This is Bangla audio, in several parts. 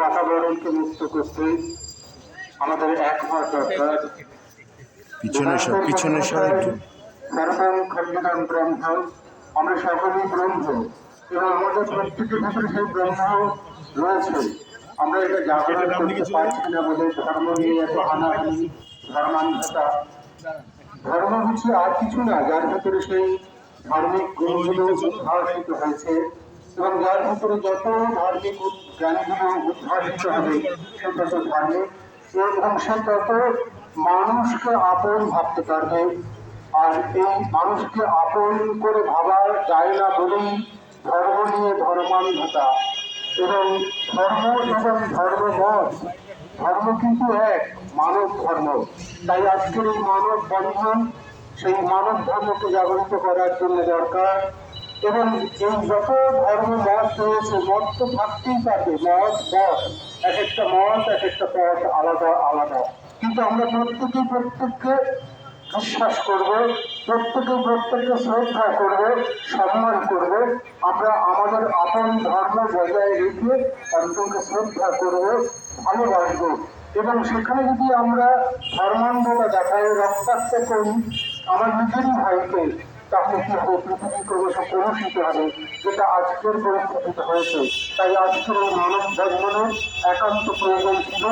বাতাবরণকে মুক্ত করতে আমাদের এক হওয়া দরকার। পিছনে সব পিছনে খণ্ডিতম ব্রহ্ম আমরা সকলেই ব্রহ্ম এবং আমাদের প্রত্যেকের ভিতরে সেই ব্রহ্ম রয়েছে। আমরা এটা জাগরণ করতে পারছি না বলে ধর্ম নিয়ে এত হানাহানি ধর্মান্ধতা। ধর্ম হচ্ছে আর কিছু না যার ভিতরে সেই ধার্মিক গুণগুলো উদ্ভাসিত হয়েছে। এবং যার ভিতরে যত ধার্মিক জ্ঞানগুলো উদ্ভাসিত হবে সে তত এবং সে তত মানুষকে আপন ভাবতে পারবে। আর এই মানুষকে আপন করে ভাবা যায় না বলেই ধর্ম নিয়ে ধর্মান্ধতা। এবং ধর্ম এবং ধর্মমত ধর্ম কিন্তু এক, মানব ধর্ম। তাই আজকের এই মানব বন্ধন, সেই মানব ধর্মকে জাগরিত করার জন্য দরকার। এবং এই যত ধর্ম মত রয়েছে, মত তো থাকতেই পারবে, মত পথ এক একটা মত, এক একটা পথ আলাদা আলাদা। কিন্তু আমরা প্রত্যেকে প্রত্যেককে বিশ্বাস করব, প্রত্যেকে প্রত্যেককে শ্রদ্ধা করব, সম্মান করব। আমরা আমাদের আপন ধর্ম বজায় রেখে অন্তকে শ্রদ্ধা করব, ভালোবাসবো। এবং সেখানে যদি আমরা ধর্মান্ধতা দেখাই, রক্তাক্ত করি, আমার নিজেরই ভাইকে তাহলে কি হবে পৃথিবী ক্রমশ কলুষিত হবে, যেটা আজকের পরিস্থিতিতে হয়েছে, তাই আজকের এই মানব বন্ধনের একান্ত প্রয়োজন ছিল।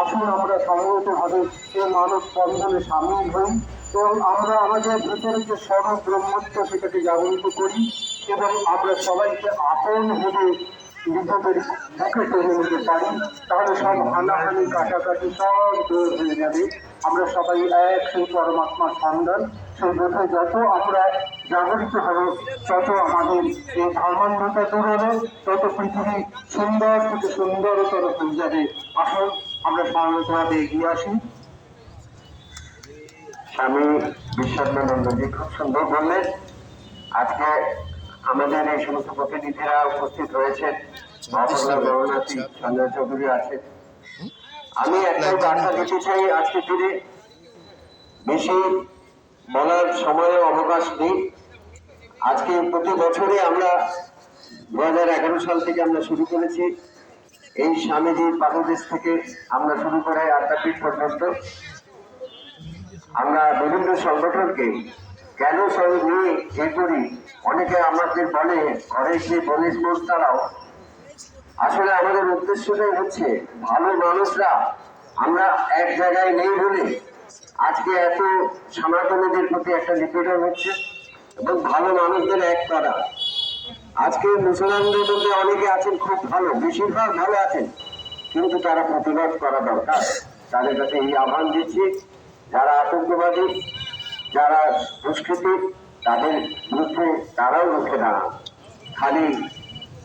আসুন আমরা সম্মিলিতভাবে এই মানব বন্ধনে সামিল হই এবং আমরা আমাদের ভেতরে যে সর্বব্রহ্মত্ব সেটাকে জাগরিত করি এবং আমরা সবাইকে আপন ভেবে নিজেদের বুকে টেনে নিতে পারি, তাহলে সব হানাহানি, কাটাকাটি সব দূর হয়ে যাবে। আমরা সবাই এক সেই পরমাত্মার সন্ধান। সেই যত আমরা জাগরিত হব তত আমাদের এই ধর্মান্ধতা দূর হবে তত পৃথিবী সুন্দর থেকে সুন্দরতর হয়ে যাবে। আসুন আমরা সর্বতভাবে এগিয়ে আসি। স্বামী বিশ্বানন্দজি খুব সুন্দর বললেন আজকে আমাদের এই সমস্ত প্রতিনিধিরা উপস্থিত হয়েছেন চন্দ্র চৌধুরী আছেন। আমি একটাই বার্তা দিতে চাই আজকে দিনে। বেশি বলার সময় অবকাশ নেই। আজকে প্রতি বছরে আমরা দু হাজার এগারো সাল থেকে আমরা শুরু করেছি। এই স্বামীজির পাদদেশ থেকে আমরা শুরু করে আড্ডাপীঠ পর্যন্ত। আমরা বিভিন্ন সংগঠনকে কেন সঙ্গে নিয়ে এ করি? অনেকে আমাদের বলে, ঘরে যে বলিস মোট তারাও আসলে আমাদের উদ্দেশ্যটাই হচ্ছে, ভালো মানুষরা আমরা এক জায়গায় নেই বলে আজকে এত সনাতনীদের প্রতি একটা নিপীড়ন হচ্ছে এবং ভালো মানুষদের এক করা আজকে মুসলমানদের মধ্যে অনেকে আছেন খুব ভালো, বেশিরভাগ ভালো আছেন, কিন্তু তারা প্রতিবাদ করা দরকার। তাদের কাছে এই আহ্বান দিচ্ছি, যারা আতঙ্কবাদী, যারা দুষ্কৃতী, তাদের বিরুদ্ধে তারাও রুখে দাঁড়ান। খালি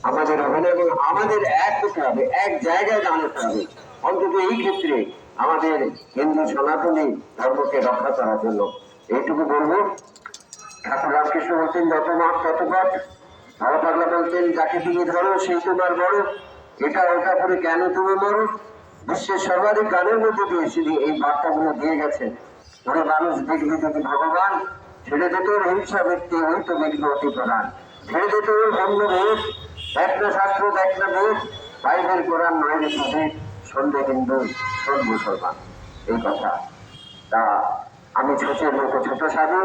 আমাদের অভিনয় এবং আমাদের এক হতে হবে, এক জায়গায় দাঁড়াতে হবে। অন্তত এই ক্ষেত্রে আমাদের হিন্দু সনাতনী ধর্মকে রক্ষা করার জন্য। এইটুকু বলব। ঠাকুর রামকৃষ্ণ বলতেন যত মাপ তত পথ। পাগলা বলতেন যাকে তুমি ধরো সেই তোমার বড়। এটা ওটা করে কেন তুমি মরো? বিশ্বের সর্বাধিক গানের মধ্যে দিয়ে তিনি এই বার্তাগুলো দিয়ে গেছেন ওরে মানুষ দেখবি যদি ভগবান ছেড়ে দিত, হিংসা ব্যক্তি ওই তো দেখবে অতি প্রধান ছেড়ে দিত অন্য বেশ দেখ না শাস্ত্র দেখ না বেশ বাইবেল, কোরআন, নয় রে সন্ধ্যে হিন্দু শোন মুসলমান এই কথা। তা আমি ছোটের মতো ছোট সাধু,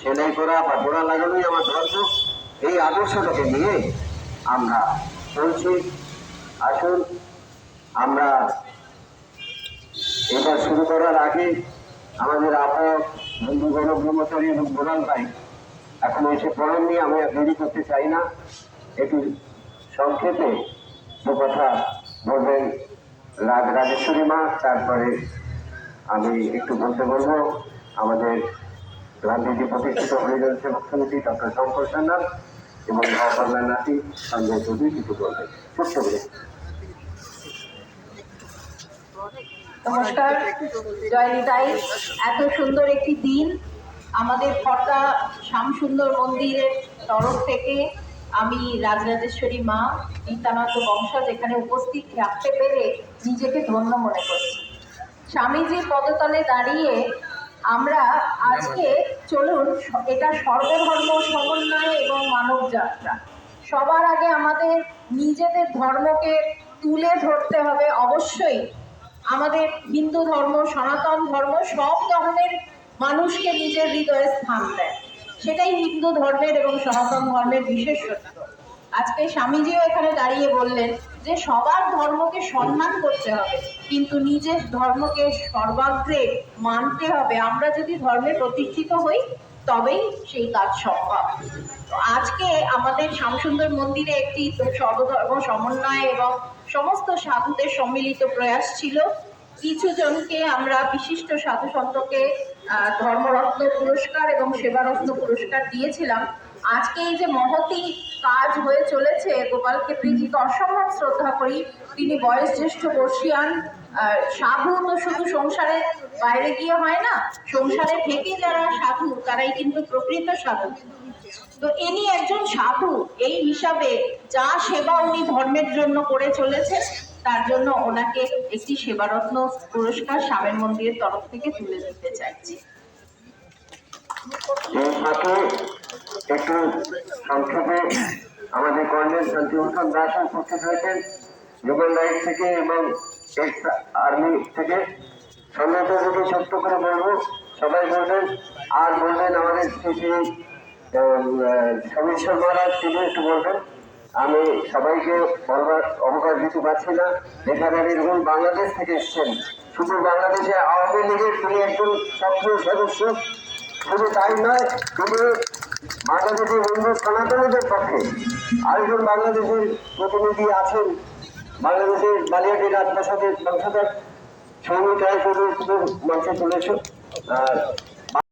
সেলাই করা বা গোড়া লাগানোই আমার ধর্ম। এই আদর্শটাকে নিয়ে আমরা চলছি। আসুন, আমরা এটা শুরু করার আগে আমাদের আপন বন্ধু গণ ব্রহ্মচারী এবং বোরাল ভাই, এখন এসে পড়েননি আমি আর দেরি করতে চাই না। একটু সংক্ষেপে দু কথা বলবেন। রাজ রাজেশ্বরী মা, তারপরে আমি একটু বলতে বলব, আমাদের গান্ধীজি প্রতিষ্ঠিত হরিজন সেবক সমিতি ডক্টর শঙ্কর সান্যাল এবং মহাপাল্লা নাতি সঞ্জয় চৌধুরী, কিছু বলবেন ছোট্ট করে। নমস্কার জয়নিতাই এত সুন্দর একটি দিন আমাদের ফটা শ্যামসুন্দর মন্দিরের তরফ থেকে। আমি রাজরাজেশ্বরী মা নিত্যানন্দ বংশজ এখানে উপস্থিত রাখতে পেরে নিজেকে ধন্য মনে করছি। স্বামীজির পদতলে দাঁড়িয়ে আমরা আজকে চলুন, এটা সর্বধর্ম সমন্বয় এবং মানব যাত্রা। সবার আগে আমাদের নিজেদের ধর্মকে তুলে ধরতে হবে। অবশ্যই আমাদের হিন্দু ধর্ম, সনাতন ধর্ম, সব ধর্মের মানুষকে নিজের হৃদয়ে স্থান দেয়। সেটাই হিন্দু ধর্মের এবং সনাতন ধর্মের বিশেষত্ব আজকে স্বামীজিও এখানে দাঁড়িয়ে বললেন যে সবার ধর্মকে সম্মান করতে হবে, কিন্তু নিজের ধর্মকে সর্বাগ্রে মানতে হবে। আমরা যদি ধর্মে প্রতিষ্ঠিত হই, তবেই সেই কাজ সম্ভব। আজকে আমাদের শ্যামসুন্দর মন্দিরে একটি সর্বধর্ম সমন্বয় এবং সমস্ত সাধুদের সম্মিলিত প্রয়াস ছিল। কিছু জনকে আমরা বিশিষ্ট সাধু সন্তকে ধর্মরত্ন পুরস্কার এবং সেবারত্ন পুরস্কার দিয়েছিলাম। আজকে এই যে মহতি কাজ হয়ে চলেছে গোপাল ক্ষেত্রীজিকে অসম্ভব শ্রদ্ধা করি। তিনি বয়স জ্যেষ্ঠ বর্ষিয়ান সাধু তো শুধু সংসারে বাইরে গিয়ে হয় না, সংসারে থেকে যারা সাধু, তারাই কিন্তু প্রকৃত সাধু। তো ইনি একজন সাধু, এই হিসাবে যা সেবা উনি ধর্মের জন্য করে চলেছেন তার জন্য ওনাকে একটি সেবারত্ন পুরস্কার স্বামীর মন্দিরের তরফ থেকে তুলে দিতে চাইছি। এই সাথে একটু সংক্ষেপে আমাদের কর্নেল শান্তিভূষণ দাস উপস্থিত হয়েছেন, যুগল লাইট থেকে এবং এক্স আর্মি থেকে। সন্ন্যাসীকে ছোট্ট করে বলব, সবাই বলবেন, আর বলবেন আমাদের শ্রী শ্রী সমীশ্বর মহারাজ তিনি একটু বলবেন। আমি সবাইকে বলবার অবকাশ দিতে পারছি না। এখানে নির্গুণ বাংলাদেশ থেকে এসছেন। শুধু বাংলাদেশে আওয়ামী লীগের তিনি একজন সক্রিয় সদস্য। শুধু তাই নয়, তিনি বাংলাদেশের হিন্দু সনাতনীদের পক্ষে আরেকজন বাংলাদেশের প্রতিনিধি আছেন। বাংলাদেশের বালিয়াটি রাজপ্রাসাদের বংশধর সৌমিক রায় মঞ্চে তুলেছ আর